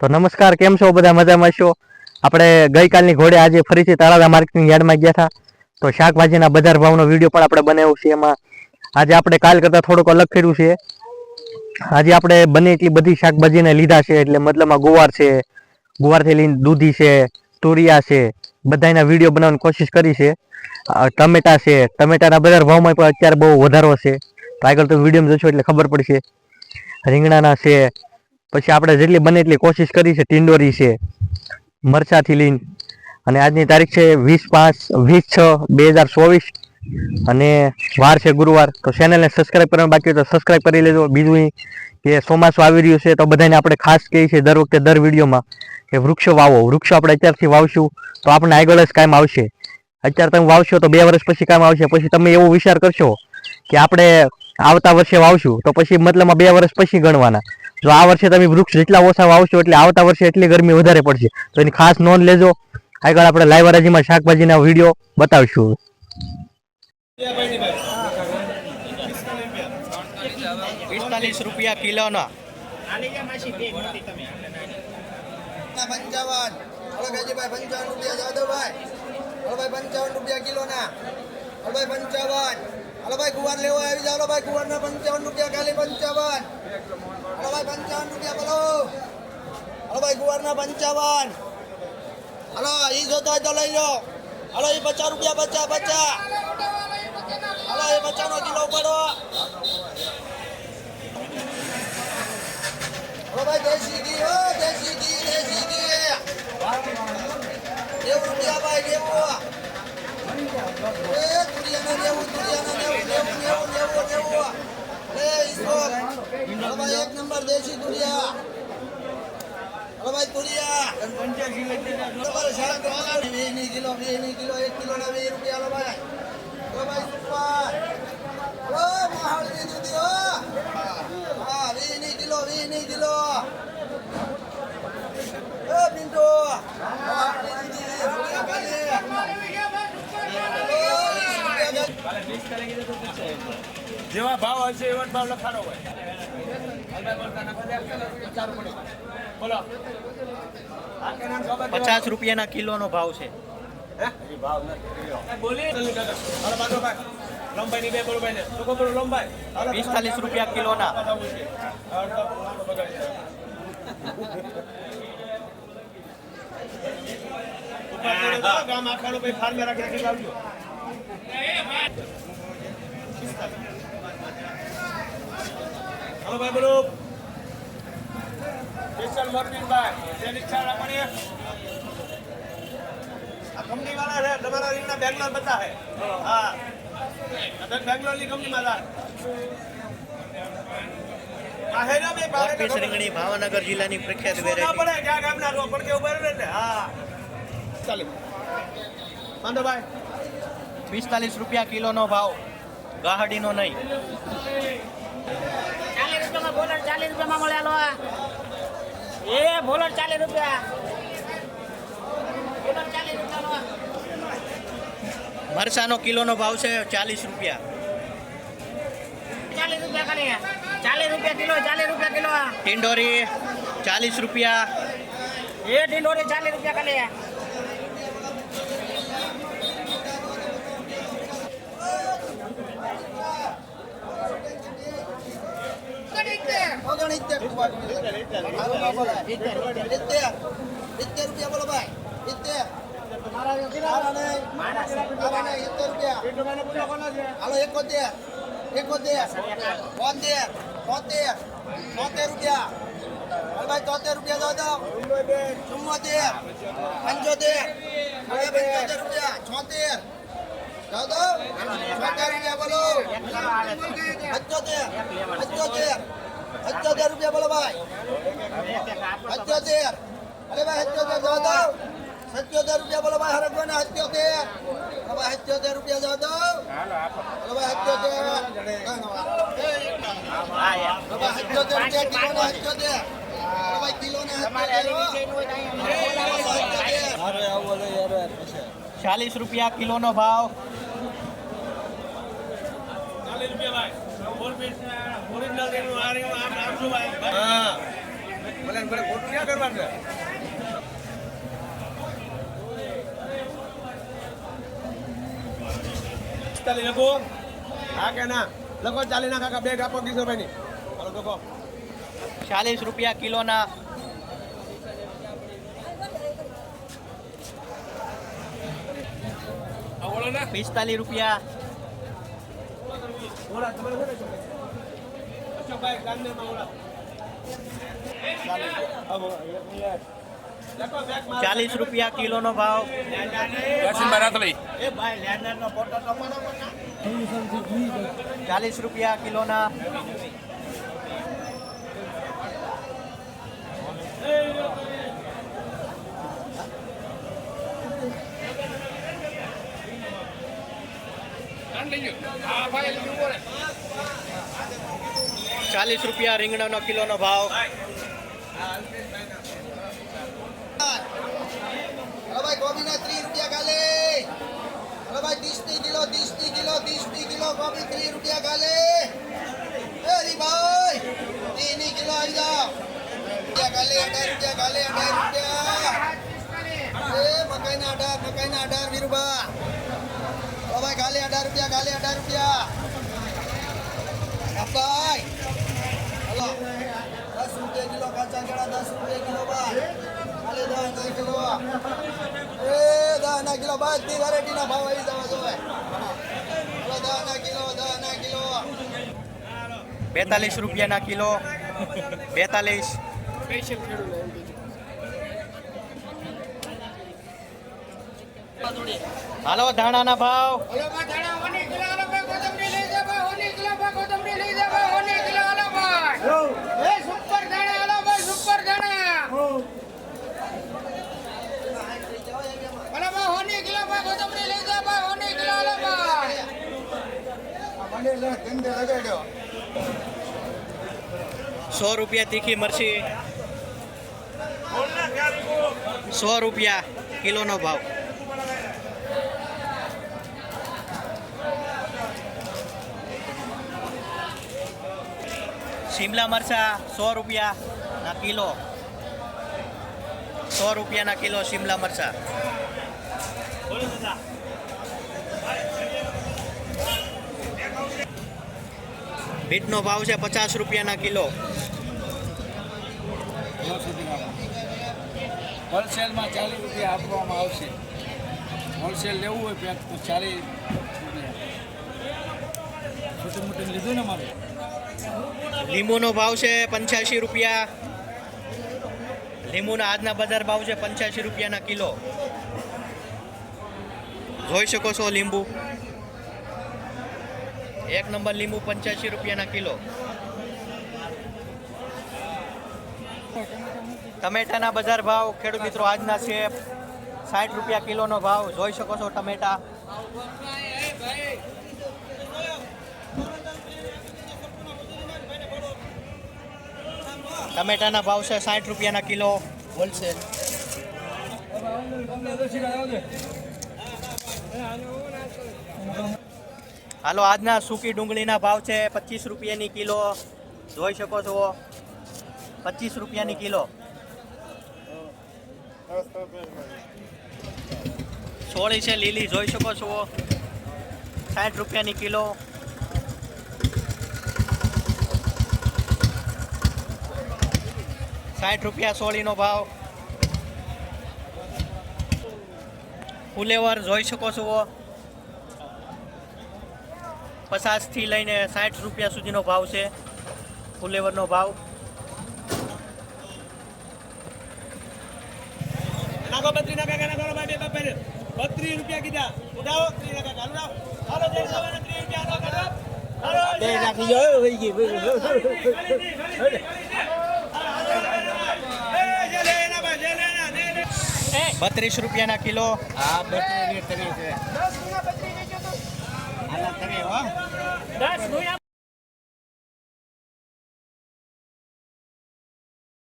તો નમસ્કાર, કેમ છો? બધા મજામાં છો? આપણે ગઈકાલની ઘોડે આજે ફરીથી તળાજા માર્કેટની યાર્ડમાં ગયા હતા. તો શાકભાજીના બજાર ભાવનો વીડિયો પણ આપણે બનાવ્યો છે એમાં. આજે આપણે કાલ કરતાં થોડુંક અલગ કર્યું છે. આજે આપણે બને એટલી બધી શાકભાજીને લીધા છે, એટલે મતલબમાં ગુવાર છે, ગુવારથી લઈને દૂધી છે, તુરિયા છે બધાના વીડિયો બનાવવાની કોશિશ કરી છે. ટમેટા છે. ટમેટાના બજાર ભાવમાં પણ અત્યારે બહુ વધારો છે. તો આગળ તો વીડિયો જોશો એટલે ખબર પડશે. રીંગણાના છે પછી આપણે જેટલી બને એટલી કોશિશ કરી છે, ટિંડોરી છે, મરચાથી લઈને. અને આજની તારીખ છે વીસ પાંચ, વીસ છ બે હજાર ચોવીસ. અને વાર છે ગુરુવાર. તો ચેનલને સબસ્ક્રાઈબ કરવાનું બાકી તો સબસ્ક્રાઈબ કરી લેજો. બીજું કે ચોમાસું આવી રહ્યું છે તો બધાને આપણે ખાસ કહીએ છીએ દર વખતે દર વિડીયોમાં કે વૃક્ષો વાવો. વૃક્ષો આપણે અત્યારથી વાવશું તો આપણને આગળ જ કામ આવશે. અત્યારે તમે વાવશો તો બે વર્ષ પછી કામ આવશે. પછી તમે એવો વિચાર કરશો કે આપણે આવતા વર્ષે વાવશું તો પછી મતલબમાં બે વર્ષ પછી ગણવાના. જો આ વર્ષે તમે વૃક્ષ જેટલા ઓછા વાવશો એટલે આવતા વર્ષે એટલી ગરમી વધારે પડશે. તો એની ખાસ નોંધ લેજો. આગળ આપણે લાઈવ હરાજીમાં શાકભાજીના વીડિયો બતાવીશું. પિસ્તાલીસ રૂપિયા કિલોના. પંચાવન પંચાવન રૂપિયા જાદવભાઈ. હલો પંચાવન રૂપિયા કિલોના. હલો પંચાવન હલો ભાઈ ગુવાર લેવો આવી જાવ ભાઈ ગુવારના પંચાવન રૂપિયા ખાલી પંચાવન. હલો ભાઈ પંચાવન રૂપિયા બોલો. હલો ભાઈ, ગુવારના પંચાવન. હલો, ઈ જોતો હોય તો લઈ લો. હલો, ઈ પચાસ રૂપિયા, પચાસ પચાસ. હલો એ પચાસનો કિલો પડો હલો ભાઈ દેશી ઘી હો દેશી ઘી દેશી ઘી નેવું રૂપિયા ભાઈ, નેવું. એ તુરિયાના નેવું તુરિયાના નેવું નેવું નેવું નેવું નેવું. એ ઈસો હલો ભાઈ એક નંબર દેશી તુરિયા હલો ભાઈ તુરિયા તમારે શાક વીસની કિલો વીસની કિલો એક કિલોના વીસ રૂપિયા હલો ભાઈ હલો ભાઈ સુપર હલો મહાળની દૂધી હો હા વીસની કિલો વીસની કિલો એ પિન્ટુ મહાળની દૂધી વીસ રૂપિયા ખાલી હલો, વીસ રૂપિયા ખાલી. જેવા ભાવ હશે એવા ભાવ લખાણો હોય. બોલો. પચાસ રૂપિયાના કિલોનો ભાવ છે. પિસ્તાલીસ રૂપિયા કિલોના. ગામ આખાનું ભાઈ ફાર્મે રાખી રાખી લાવજો. હાલો ભાઈ બોલો. સ્પેશિયલ મોર્નિંગ ભાઈ જેની ઈચ્છા રાખવાની આ કંપની વાળા છે તમારા રીંગણા બેંગ્લોર બધા છે. હા. અગર બેંગ્લોરની કંપની માં પાહે ના બે પાહે વનપીસ રીંગણી ભાવનગર જિલ્લાની પ્રખ્યાત ના વેરાયટી ક્યાં ગામના રો પણ કેવું બરાબર ને હા. ચાલે. વાંધો ભાઈ. પિસ્તાલીસ રૂપિયા કિલોનો ભાવ. ગાહડીનો નહીં. રૂપિયામાં બોલર ચાલીસ રૂપિયામાં મળે હાલો આ. એ બોલર ચાલીસ રૂપિયા. બોલર ચાલીસ રૂપિયાનો મરસાનો કિલોનો ભાવ છે ચાલીસ રૂપિયા. ચાલીસ રૂપિયા ખાલી ચાલીસ રૂપિયા કિલો ચાલીસ રૂપિયા કિલો આ. ટિંડોરી ચાલીસ રૂપિયા. એ ટિંડોરી ચાલીસ રૂપિયા ખાલી ઓગણસિત્તેર રૂપિયા સિત્તેર રૂપિયા બોલો ભાઈ સિત્તેર હાલો એકોતેર એકોતેર બોતેર તોતેર તોતેર રૂપિયા ભાઈ તોતેર રૂપિયા દો દો ચુમ્મોતેર પંચોતેર પંચોતેર રૂપિયા છોતેર દો દો છોતેર રૂપિયા બોલો પંચોતેર પંચોતેર પંચોતેર રૂપિયા બોલો ભાઈ. સત્યોતેર અરે ભાઈ સત્યોતેર દો દો. સત્યોતેર રૂપિયા બોલો ભાઈ હરકવા ને સત્યોતેર ભાઈ સત્યોતેર રૂપિયા દો દો. બોલો ભાઈ સત્યોતેર સત્યોતેર રૂપિયા કિલો ને સત્યોતેર અરે ભાઈ કિલો ને સત્યોતેર ચાલીસ રૂપિયા કિલોનો ભાવ ચાલીસ રૂપિયા ભાઈ બોલ પીસ ઓરિજિનલ એનું આ રહ્યું આમ આમ શું ભાઈ હા ભલે ને ભલે ખોટું ક્યાં કરવાનું છે ચાલી લખો. હા કે ના? લખો ચાલી ના કાકા બે આપો કિશોરભાઈ ની ચાલો લખો ચાલીસ રૂપિયા કિલોના પિસ્તાલીસ રૂપિયા. ઓલા રૂપિયા કિલો નો મારો. ચાલીસ રૂપિયા કિલોનો ભાવ. એ ભાઈ હા ભાઈ. ચાલીસ રૂપિયા રીંગણાનો કિલોનો ભાવ. ભાઈ કોબીના ત્રીસ રૂપિયા ખાલે હલો ભાઈ કિલો, ત્રીસની કિલો ત્રીસની કિલો કોબી ત્રીસ રૂપિયા કાલે એ ભાઈ, ત્રીસની કિલો આવી રૂપિયા ખાલે અઢાર રૂપિયા કાલે અઢાર રૂપિયા. એ મકાઈના અઢાર મકાઈના અઢાર હલો ભાઈ ખાલે અઢાર રૂપિયા, ગાલે અઢાર રૂપિયા ભાઈ હલો દસ રૂપિયા કેળા દસ રૂપિયા કિલો ભાઈ ખાલી દસ ના કિલો એ દસ ના કિલો બધી વેરાયટીના ભાવ આવી જવા હલો દસ ના કિલો દસ ના કિલો બેતાલીસ રૂપિયાના કિલો. બેતાલીસ. હાલો ધાણાના ભાવ. લઈ સો રૂપિયા તીખી મરચી. સો રૂપિયા કિલોનો ભાવ. શિમલા મરચા સો રૂપિયા ના કિલો. સો રૂપિયાના કિલો શિમલા મરચા. બીટનો ભાવ છે પચાસ રૂપિયાના કિલો. હોલસેલમાં ચાલીસ રૂપિયા આપવામાં આવશે. હોલસેલ લેવું હોય પેક તો ચાલીસ છોટું મોટું લીધું ને મારે? લીંબુનો ભાવ છે પંચ્યાસી રૂપિયા. લીંબુના આજના બજાર ભાવ છે પંચ્યાસી રૂપિયાના કિલો. જોઈ શકો છો લીંબુ. એક નંબર લીંબુ પંચ્યાસી રૂપિયાના કિલો. ટમેટાના બજાર ભાવ ખેડૂત મિત્રો આજના છે સાઠ રૂપિયા કિલોનો ભાવ. જોઈ શકો છો ટમેટા. ટમેટાના ભાવ છે સાઠ રૂપિયાના કિલો. હોલસેલ. હાલો, આજના સૂકી ડુંગળીના ભાવ છે પચીસ રૂપિયાની કિલો. જોઈ શકો છો. પચીસ રૂપિયાની કિલો. સોળી છે લીલી, જોઈ શકો છો. સાઠ રૂપિયાની કિલો. સાઠ રૂપિયા સોળીનો ભાવ. ફુલેવર જોઈ શકો છો. પચાસથી લઈને સાઠ રૂપિયા સુધીનો ભાવ છે ફુલેવરનો ભાવ બત્રીસ રૂપિયા કીધા ઉડાવો ત્રીસ જય સવારે ત્રીસ રૂપિયા નાખી જાઓ વહી બત્રીસ રૂપિયાના કિલો હા બત્રીસ તરી છે દસ